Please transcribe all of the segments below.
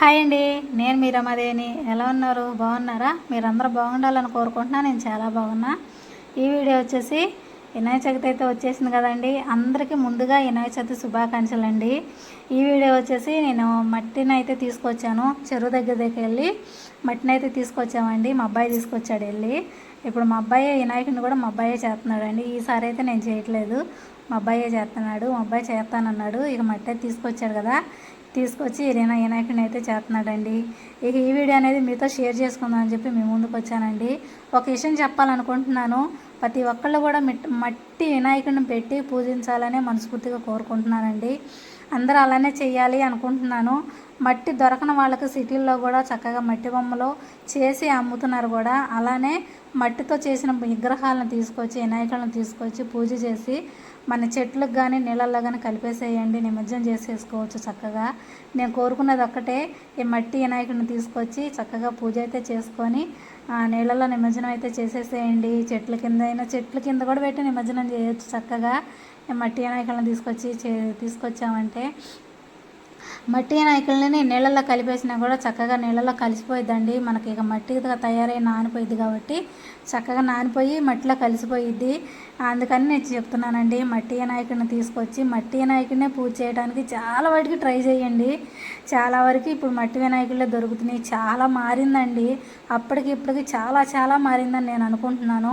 Hi అండి. నేను మీ రమాదేవిని ఎలా ఉన్నారు? బాగున్నారా? మీరందరూ బాగుండాలని కోరుకుంటున్నా. నేను చాలా బాగున్నా. ఈ వీడియో వచ్చేసి వినాయక చవితి అయితే వచ్చేసింది కదండి. అందరికీ ముందుగా వినాయక చవితి శుభాకాంక్షలు అండి ఈ వీడియో వచ్చేసి నేను మట్టిని అయితే తీసుకొచ్చాను. చెరువు దగ్గర దగ్గరికి వెళ్ళి మట్టిని అయితే తీసుకొచ్చామండి. మా అబ్బాయి తీసుకొచ్చాడు వెళ్ళి. ఇప్పుడు మా అబ్బాయి వినాయకుడిని కూడా మా అబ్బాయే చేస్తున్నాడు అండి ఈసారి అయితే నేను చేయట్లేదు. మా అబ్బాయే చేస్తున్నాడు. మా అబ్బాయి చేస్తానన్నాడు. ఇక మట్టి అయితే తీసుకొచ్చాడు కదా. తీసుకొచ్చి ఈయన వినాయకుడిని అయితే చేస్తున్నాడండి. ఇక ఈ వీడియో అనేది మీతో షేర్ చేసుకుందాం అని చెప్పి మీ ముందుకు వచ్చానండి. ఒక విషయం చెప్పాలనుకుంటున్నాను. ప్రతి ఒక్కళ్ళు కూడా మట్టి వినాయకుడిని పెట్టి పూజించాలనే మనస్ఫూర్తిగా కోరుకుంటున్నానండి. అందరూ అలానే చేయాలి అనుకుంటున్నాను. మట్టి దొరకని వాళ్ళకి సిటీల్లో కూడా చక్కగా మట్టి బొమ్మలు చేసి అమ్ముతున్నారు కూడా. అలానే మట్టితో చేసిన విగ్రహాలను తీసుకొచ్చి వినాయకులను తీసుకొచ్చి పూజ చేసి మన చెట్లకు కానీ నీళ్ళల్లో కానీ కలిపేసేయండి. నిమజ్జనం చేసేసుకోవచ్చు చక్కగా. నేను కోరుకున్నది ఒక్కటే ఈ మట్టి వినాయకుడిని తీసుకొచ్చి చక్కగా పూజ అయితే చేసుకొని నీళ్ళల్లో నీళ్ళలో నిమజ్జనం అయితే చేసేసేయండి. చెట్ల కింద అయినా చెట్ల కింద కూడా పెట్టి నిమజ్జనం చేయొచ్చు చక్కగా. ఈ మట్టి వినాయకులను తీసుకొచ్చి చే తీసుకొచ్చామంటే మట్టి వినాయకులని నీళ్ళల్లో కలిపేసినా కూడా చక్కగా నీళ్ళలో కలిసిపోయిద్దండి. మనకి ఇక మట్టిగా తయారై నానిపోయిద్ది కాబట్టి చక్కగా నానిపోయి మట్టిలో కలిసిపోయిద్ది. అందుకని నేను చెప్తున్నానండి మట్టి వినాయకుడిని తీసుకొచ్చి మట్టి వినాయకుడినే పూజ చేయడానికి చాలా వాటికి ట్రై చేయండి. చాలా వరకు ఇప్పుడు మట్టి వినాయకులే దొరుకుతున్నాయి. చాలా మారిందండి. అప్పటికి ఇప్పటికి చాలా చాలా మారిందని నేను అనుకుంటున్నాను.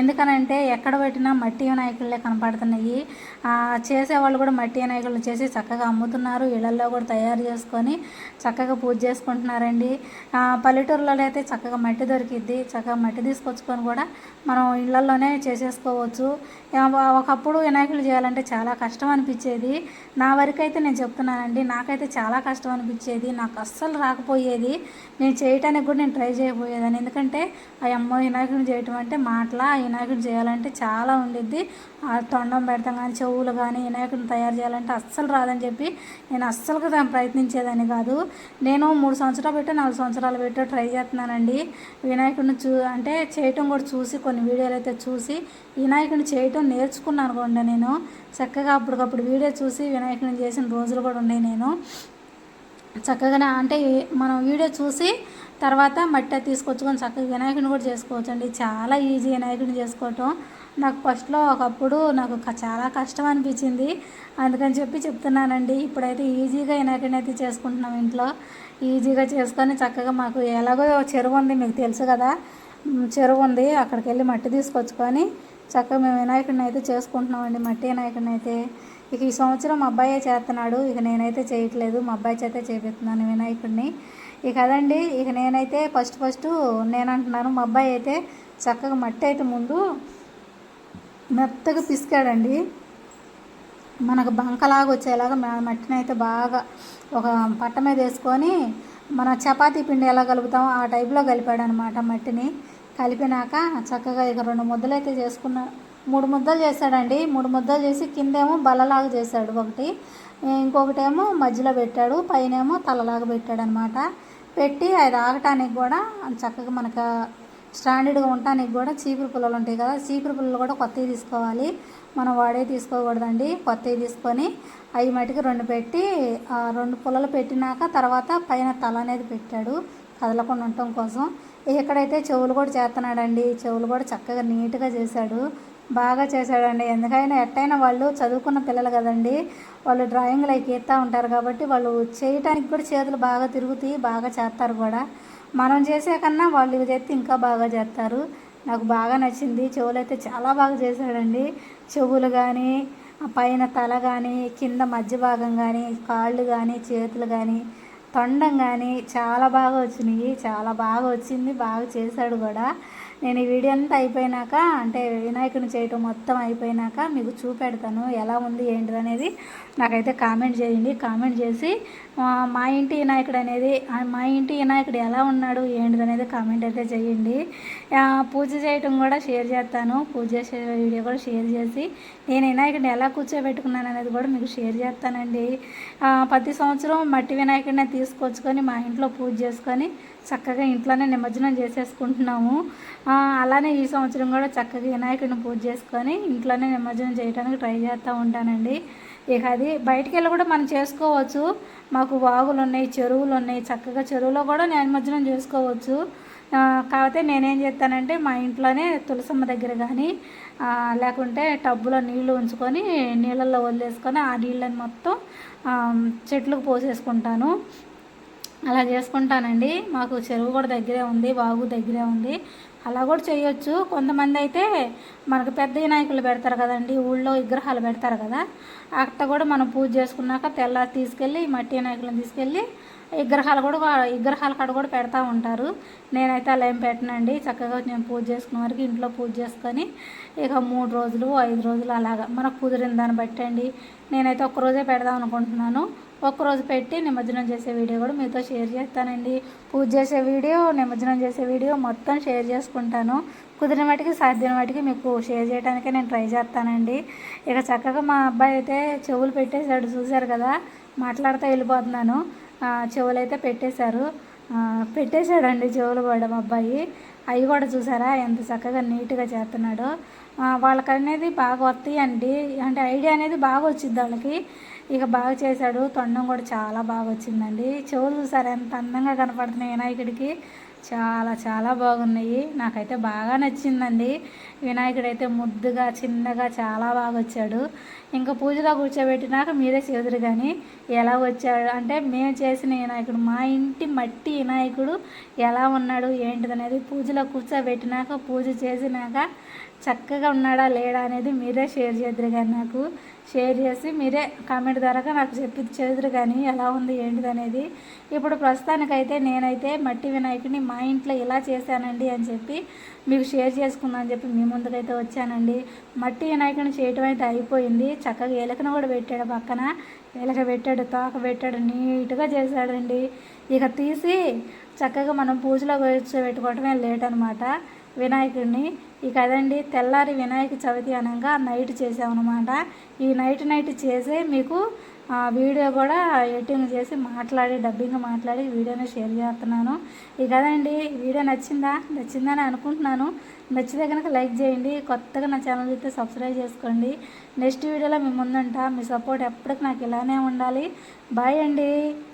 ఎందుకనంటే ఎక్కడ పెట్టినా మట్టి వినాయకులే కనపడుతున్నాయి. చేసేవాళ్ళు కూడా మట్టి వినాయకులను చేసి చక్కగా అమ్ముతున్నారు. ఇళ్ళలో కూడా తయారు చేసుకొని చక్కగా పూజ చేసుకుంటున్నారండి. పల్లెటూరులో అయితే చక్కగా మట్టి దొరికిద్ది. చక్కగా మట్టి తీసుకొచ్చుకొని కూడా మనం ఇళ్ళలోనే చేసేసుకోవచ్చు. ఒకప్పుడు వినాయకులు చేయాలంటే చాలా కష్టం అనిపించేది. నా వరకు అయితే నేను చెప్తున్నానండి నాకైతే చాలా కష్టం అనిపించేది. నాకు అస్సలు రాకపోయేది. నేను చేయటానికి కూడా నేను ట్రై చేయబోయేదాన్ని. ఎందుకంటే ఆ అమ్మ వినాయకుడిని చేయటం అంటే మాటల? వినాయకుడు చేయాలంటే చాలా ఉండిద్ది. ఆ తొండం పెడతాం కానీ చెవులు కానీ వినాయకుడిని తయారు చేయాలంటే అస్సలు రాదని చెప్పి నేను అస్సలు దాన్ని ప్రయత్నించేదాన్ని కాదు. నేను మూడు సంవత్సరాలు పెట్టా నాలుగు సంవత్సరాలు పెట్టి ట్రై చేస్తున్నానండి. వినాయకుడిని చూ అంటే చేయటం కూడా చూసి కొన్ని వీడియోలు అయితే చూసి వినాయకుడిని చేయటం నేర్చుకున్నాను కూడా నేను. చక్కగా అప్పటికప్పుడు వీడియో చూసి వినాయకుడిని చేసిన రోజులు కూడా ఉన్నాయి నేను. చక్కగా అంటే మనం వీడియో చూసి తర్వాత మట్టి తీసుకొచ్చుకొని చక్కగా వినాయకుడిని కూడా చేసుకోవచ్చు అండి చాలా ఈజీ వినాయకుడిని చేసుకోవటం. నాకు ఫస్ట్లో ఒకప్పుడు నాకు చాలా కష్టం అనిపించింది. అందుకని చెప్పి చెప్తున్నానండి. ఇప్పుడైతే ఈజీగా వినాయకుడిని అయితే చేసుకుంటున్నాం ఇంట్లో. ఈజీగా చేసుకొని చక్కగా మాకు ఎలాగో చెరువు ఉంది మీకు తెలుసు కదా. చెరువు ఉంది. అక్కడికి వెళ్ళి మట్టి తీసుకొచ్చుకొని చక్కగా మేము వినాయకుడిని అయితే చేసుకుంటున్నామండి. మట్టి వినాయకుడిని అయితే. ఇక ఈ సంవత్సరం మా అబ్బాయే చేస్తున్నాడు. ఇక నేనైతే చేయట్లేదు. మా అబ్బాయి చేతే చేపిస్తున్నాను వినాయకుడిని. ఇక అదండి ఇక నేనైతే ఫస్ట్ ఫస్ట్ నేను అంటున్నాను మా అబ్బాయి అయితే చక్కగా మట్టి అయితే ముందు మెత్తగా పిసికాడండి. మనకు బంకలాగా వచ్చేలాగా మట్టిని అయితే బాగా ఒక పట్ట మీద వేసుకొని మన చపాతీ పిండి ఎలా కలుపుతామో ఆ టైప్లో కలిపాడు అనమాట మట్టిని. కలిపినాక చక్కగా ఇక రెండు ముద్దలు అయితే చేసుకున్న మూడు ముద్దలు చేశాడండి. మూడు ముద్దలు చేసి కిందేమో బల్లలాగా చేశాడు ఒకటి. ఇంకొకటేమో మధ్యలో పెట్టాడు పైనేమో తలలాగా పెట్టాడు అనమాట పెట్టి అది ఆగటానికి కూడా చక్కగా మనకు స్టాండర్డ్గా ఉండటానికి కూడా చీపురు పుల్లలు ఉంటాయి కదా చీపురు పుల్లలు కూడా కొత్తవి తీసుకోవాలి. మనం వాడే తీసుకోకూడదండి. కొత్తవి తీసుకొని అవి మటుకు రెండు పెట్టి ఆ రెండు పుల్లలు పెట్టినాక తర్వాత పైన తల అనేది పెట్టాడు. కదలకుండా ఉండటం కోసం. ఇక్కడైతే చెవులు కూడా చేస్తున్నాడండి చెవులు కూడా చక్కగా నీట్గా చేశాడు. బాగా చేశాడండి. ఎందుకైనా ఎట్టయినా వాళ్ళు చదువుకున్న పిల్లలు కదండి. వాళ్ళు డ్రాయింగ్లు అవి గీస్తూ ఉంటారు కాబట్టి వాళ్ళు చేయటానికి కూడా చేతులు బాగా తిరుగుతాయి బాగా చేస్తారు కూడా. మనం చేసే కన్నా వాళ్ళు చేస్తే ఇంకా బాగా చేస్తారు. నాకు బాగా నచ్చింది. చెవులు అయితే చాలా బాగా చేశాడండి. చెవులు కానీ పైన తల కానీ కింద మధ్య భాగం కానీ కాళ్ళు కానీ చేతులు కానీ తొండం కానీ చాలా బాగా వచ్చినాయి. చాలా బాగా వచ్చింది. బాగా చేశాడు కూడా. నేను ఈ వీడియో అంతా అయిపోయినాక అంటే వినాయకుని చేయటం మొత్తం అయిపోయినాక మీకు చూపెడతాను ఎలా ఉంది ఏంటి అనేది నాకైతే కామెంట్ చేయండి. కామెంట్ చేసి మా ఇంటి వినాయకుడు అనేది మా ఇంటి వినాయకుడు ఎలా ఉన్నాడు ఏంటిది అనేది కామెంట్ అయితే చేయండి. పూజ చేయటం కూడా షేర్ చేస్తాను. పూజ చేసే వీడియో కూడా షేర్ చేసి నేను వినాయకుడిని ఎలా కూర్చోబెట్టుకున్నాను అనేది కూడా మీకు షేర్ చేస్తానండి. ప్రతి సంవత్సరం మట్టి వినాయకుడిని తీసుకొచ్చుకొని మా ఇంట్లో పూజ చేసుకొని చక్కగా ఇంట్లోనే నిమజ్జనం చేసేసుకుంటున్నాము. అలానే ఈ సంవత్సరం కూడా చక్కగా వినాయకుడిని పూజ చేసుకొని ఇంట్లోనే నిమజ్జనం చేయడానికి ట్రై చేస్తూ ఉంటానండి. ఇక అది బయటికి వెళ్ళి కూడా మనం చేసుకోవచ్చు. మాకు వాగులు ఉన్నాయి చెరువులు ఉన్నాయి చక్కగా చెరువులో కూడా నిమజ్జనం చేసుకోవచ్చు. కాకపోతే నేనేం చేస్తానంటే మా ఇంట్లోనే తులసమ్మ దగ్గర కానీ లేకుంటే టబ్బులో నీళ్ళు ఉంచుకొని నీళ్ళల్లో వదిలేసుకొని ఆ నీళ్ళని మొత్తం చెట్లకు పోసేసుకుంటాను. అలా చేసుకుంటానండి. మాకు చెరువు కూడా దగ్గరే ఉంది వాగు దగ్గరే ఉంది. అలా కూడా చేయొచ్చు. కొంతమంది అయితే మనకు పెద్ద వినాయకులు పెడతారు కదండి ఊళ్ళో విగ్రహాలు పెడతారు కదా అక్కడ కూడా మనం పూజ చేసుకున్నాక తెల్లారి తీసుకెళ్ళి మట్టి వినాయకులను తీసుకెళ్ళి విగ్రహాలు కూడా విగ్రహాల కాడ కూడా పెడతా ఉంటారు. నేనైతే అలా ఏం పెట్టనండి. చక్కగా నేను పూజ చేసుకున్న వరకు ఇంట్లో పూజ చేసుకొని ఇక మూడు రోజులు ఐదు రోజులు అలాగా మనకు కుదిరిన దాన్ని బట్టండి. నేనైతే ఒక్క రోజే పెడదాం అనుకుంటున్నాను. ఒక్కరోజు పెట్టి నిమజ్జనం చేసే వీడియో కూడా మీతో షేర్ చేస్తానండి. పూజ చేసే వీడియో నిమజ్జనం చేసే వీడియో మొత్తం షేర్ చేసుకుంటాను. కుదిరిన వాటికి సాధ్యమైన వాటికి మీకు షేర్ చేయడానికే నేను ట్రై చేస్తానండి. ఇక చక్కగా మా అబ్బాయి అయితే చెవులు పెట్టేశాడు చూశారు కదా? మాట్లాడుతూ వెళ్ళిపోతున్నాను. చెవులైతే చెవులు అయితే పెట్టేశారు. పెట్టేశాడండి చెవులు కూడా అబ్బాయి. అవి కూడా చూసారా? ఎంత చక్కగా నీట్గా చేస్తున్నాడో. వాళ్ళకి అనేది బాగా వస్తాయండి. అంటే ఐడియా అనేది బాగా వచ్చింది వాళ్ళకి. ఇక బాగా చేశాడు. తొండం కూడా చాలా బాగా వచ్చిందండి. చెవులు చూసారా? ఎంత అందంగా కనపడుతున్నాయి వినాయకుడికి. చాలా చాలా బాగున్నాయి. నాకైతే బాగా నచ్చిందండి. వినాయకుడు అయితే ముద్దుగా చిన్నగా చాలా బాగా వచ్చాడు ఇంకా పూజలో కూర్చోబెట్టినాక మీరే చేదురు కానీ ఎలా వచ్చాడు? అంటే మేము చేసిన వినాయకుడు మా ఇంటి మట్టి వినాయకుడు ఎలా ఉన్నాడు ఏంటిదనేది పూజలో కూర్చోబెట్టినాక పూజ చేసినాక చక్కగా ఉన్నాడా లేడా అనేది మీరే షేర్ చేద్దరు కానీ నాకు. షేర్ చేసి మీరే కామెంట్ ద్వారా నాకు చెప్పి చేదురు కానీ ఎలా ఉంది ఏంటిది అనేది. ఇప్పుడు ప్రస్తుతానికైతే నేనైతే మట్టి వినాయకుడిని మా ఇంట్లో ఇలా చేశానండి అని చెప్పి మీకు షేర్ చేసుకుందాం అని చెప్పి మీ ముందుకైతే వచ్చానండి. మట్టి వినాయకుడిని చేయటం అయితే అయిపోయింది. చక్కగా ఎలకను కూడా పెట్టాడు పక్కన. ఎలక పెట్టాడు తోక పెట్టాడు నీట్గా చేశాడండి. ఇక తీసి చక్కగా మనం పూజలో కూర్చోబెట్టుకోవటమే లేట్ అనమాట వినాయకుడిని. ఇక అదండి తెల్లారి వినాయక చవితి అనగా నైట్ చేసామన్నమాట ఈ నైట్ నైట్ చేసే మీకు వీడియో కూడా ఎడిటింగ్ చేసి మాట్లాడి డబ్బింగ్ మాట్లాడి వీడియోని షేర్ చేస్తున్నాను. ఇక అదండి వీడియో నచ్చిందా? నచ్చిందని అనుకుంటున్నాను. నచ్చితే కనుక లైక్ చేయండి. కొత్తగా నా ఛానల్ అయితే సబ్స్క్రైబ్ చేసుకోండి. నెక్స్ట్ వీడియోలో మీ ముందుంటా. మీ సపోర్ట్ ఎప్పటికి నాకు ఇలానే ఉండాలి. బాయ్ అండి.